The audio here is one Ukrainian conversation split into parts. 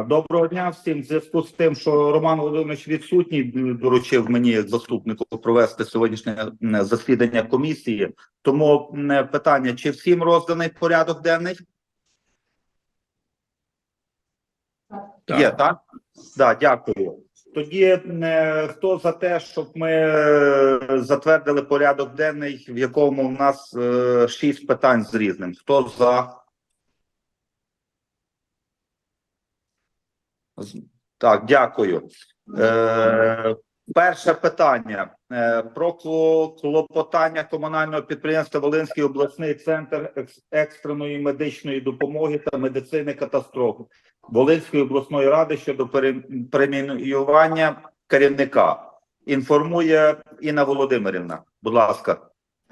Доброго дня всім. В зв'язку з тим, що Роман Володимирович відсутній, доручив мені як заступнику провести сьогоднішнє засідання комісії. Тому питання: чи всім розданий порядок денний? Так. Є, так? Да, дякую. Тоді е, хто за те, щоб ми е, затвердили порядок денний, в якому в нас е, шість питань з різним. Хто за? З- Так, дякую. Е, перше питання е, про клопотання комунального підприємства Волинський обласний центр екстреної медичної допомоги та медицини катастроф Волинської обласної ради щодо пере- керівника. Інформує Інна Володимирівна. Будь ласка.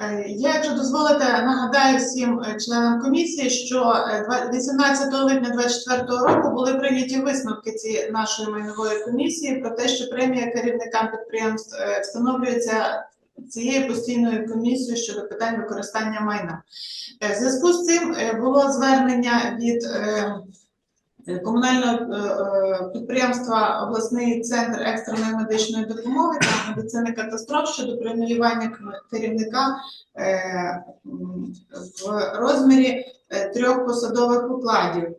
Е, Я, якщо дозволите, нагадаю всім е, членам комісії, що е, 18 липня 2024 року були прийняті висновки ці нашої майнової комісії про те, що премія керівникам підприємств е, встановлюється цією постійною комісією щодо питань використання майна. Е, В зв'язку з цим е, було звернення від е, е, комунального е, е, підприємства обласний центр екстреної медичної допомоги та медицини катастроф щодо преміювання керівника е, в розмірі е, трьох посадових укладів.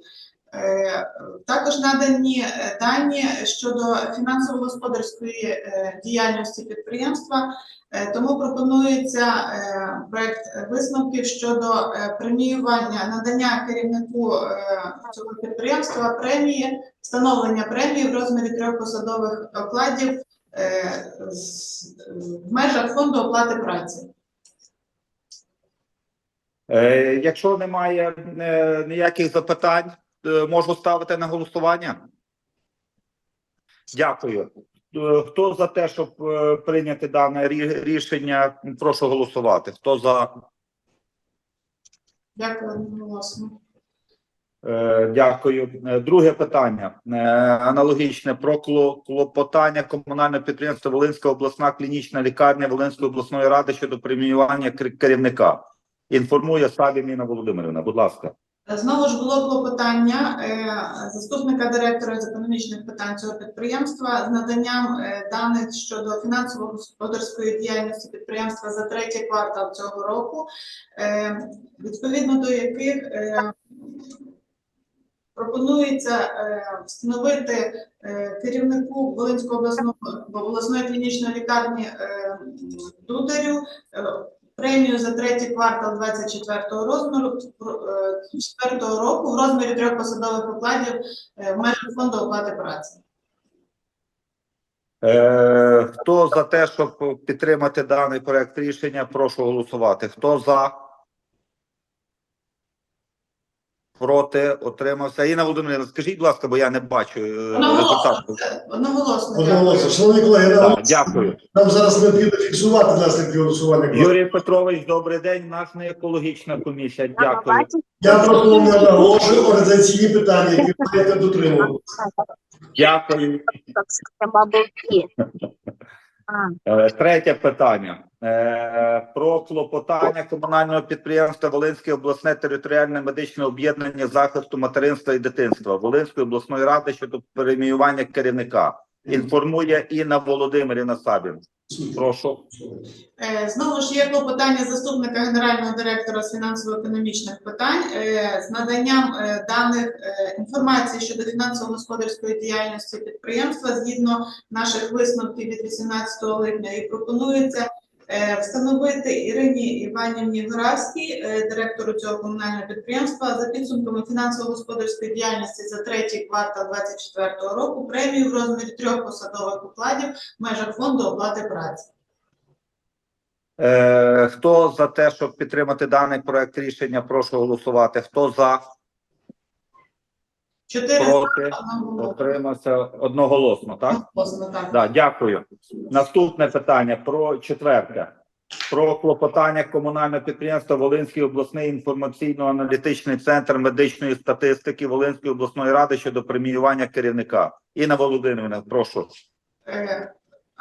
Е, Також надані е, дані щодо фінансово-господарської е, діяльності підприємства, тому пропонується проект висновків щодо преміювання надання керівнику цього підприємства премії, встановлення премії в розмірі трьох посадових окладів в межах фонду оплати праці. Якщо немає ніяких запитань, можу ставити на голосування. Дякую. Е, Хто за те, щоб е, прийняти дане рішення, прошу голосувати. Хто за? Дякую одноголосно. Е, Дякую. Е, Друге питання е, аналогічне про клопотання комунального підприємства Волинська обласна клінічна лікарня Волинської обласної ради щодо преміювання керівника. Інформує Савініна Володимирівна. Будь ласка. Знову ж було клопотання е, заступника директора з економічних питань цього підприємства з наданням е, даних щодо фінансово-господарської діяльності підприємства за третій квартал цього року, е, відповідно до яких е, пропонується е, встановити е, керівнику Волинської обласної, обласної клінічної лікарні е, Дударю е, премію за третій квартал 24-го розміру е, 4 року в розмірі трьох посадових окладів е, в межах фонду оплати праці. Е, хто за те, щоб підтримати даний проект рішення, прошу голосувати. Хто за? Проти отримався. Інна Володимирівна, скажіть, будь ласка, бо я не бачу е, результату. Одноголосно. Е. Шановні колеги, нам, Так, дякую. нам зараз необхідно фіксувати наслідки голосування. Юрій Петрович, добрий день. Наш не екологічна комісія. Дякую. Я пропоную наголошую організаційні питання, які маєте дотримувати. Дякую. Е, Третє питання Е, про клопотання комунального підприємства Волинське обласне територіальне медичне об'єднання захисту материнства і дитинства Волинської обласної ради щодо переміювання керівника. Інформує Інна Володимирівна Сабін. Прошу. Е, Знову ж є питання заступника генерального директора з фінансово-економічних питань е, з наданням е, даних інформації щодо фінансово-господарської діяльності підприємства згідно наших висновків від 18 липня і пропонується встановити Ірині Іванівні Горавській, е, директору цього комунального підприємства, за підсумками фінансово-господарської діяльності за третій квартал 2024 року премію в розмірі трьох посадових укладів в межах фонду оплати праці. Е, хто за те, щоб підтримати даний проект рішення, прошу голосувати. Хто за, Чотири проти, отримався одноголосно, так? одноголосно, так. Да, дякую. Наступне питання про четверте. Про клопотання комунального підприємства Волинський обласний інформаційно-аналітичний центр медичної статистики Волинської обласної ради щодо преміювання керівника. Інна Володимирівна, прошу.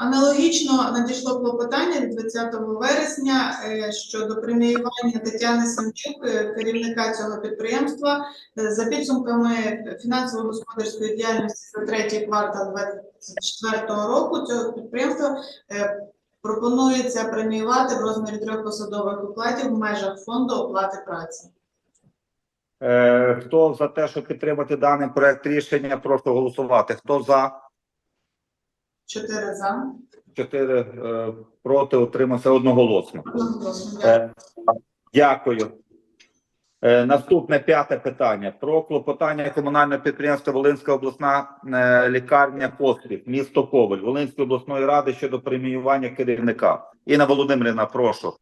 Аналогічно надійшло клопотання від 20 вересня е, щодо преміювання Тетяни Самчук, е, керівника цього підприємства, Е, за підсумками фінансово-господарської діяльності за третій квартал 2024 року цього підприємства пропонується преміювати в розмірі трьох посадових окладів в межах фонду оплати праці. Хто за те, щоб підтримати даний проект рішення, прошу голосувати. Хто за? Чотири за. Чотири е, проти, утримався одноголосно. Одноголосно. Дякую. Е, Дякую. Е, Наступне п'яте питання про клопотання комунального підприємства Волинська обласна е, лікарня «Поспіх», місто Коваль, Волинської обласної ради щодо преміювання керівника. Інна Володимирівна, прошу.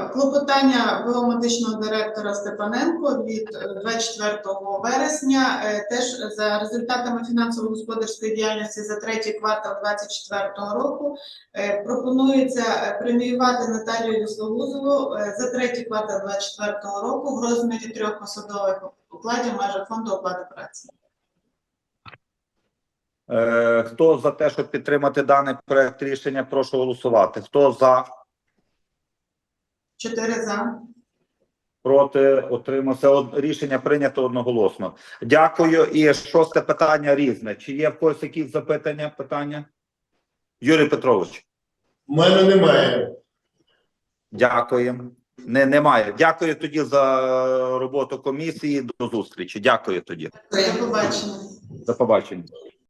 Е, Клопотання ВО медичного директора Степаненко від е, 24 вересня е, теж за результатами фінансово-господарської діяльності за третій квартал 2024 року е, пропонується е, преміювати Наталію Віслогузову е, за третій квартал 2024 року в розмірі трьох посадових окладів в межах фонду оплати праці. Е, Хто за те, щоб підтримати даний проект рішення, прошу голосувати. Хто за, Чотири за. проти, утримався. Од- Рішення прийнято одноголосно. Дякую. І шосте питання різне. Чи є в когось якісь запитання, питання? Юрій Петрович. У мене немає. Дякую. Не, немає. Дякую тоді за роботу комісії. До зустрічі. Дякую тоді. До побачення. До побачення.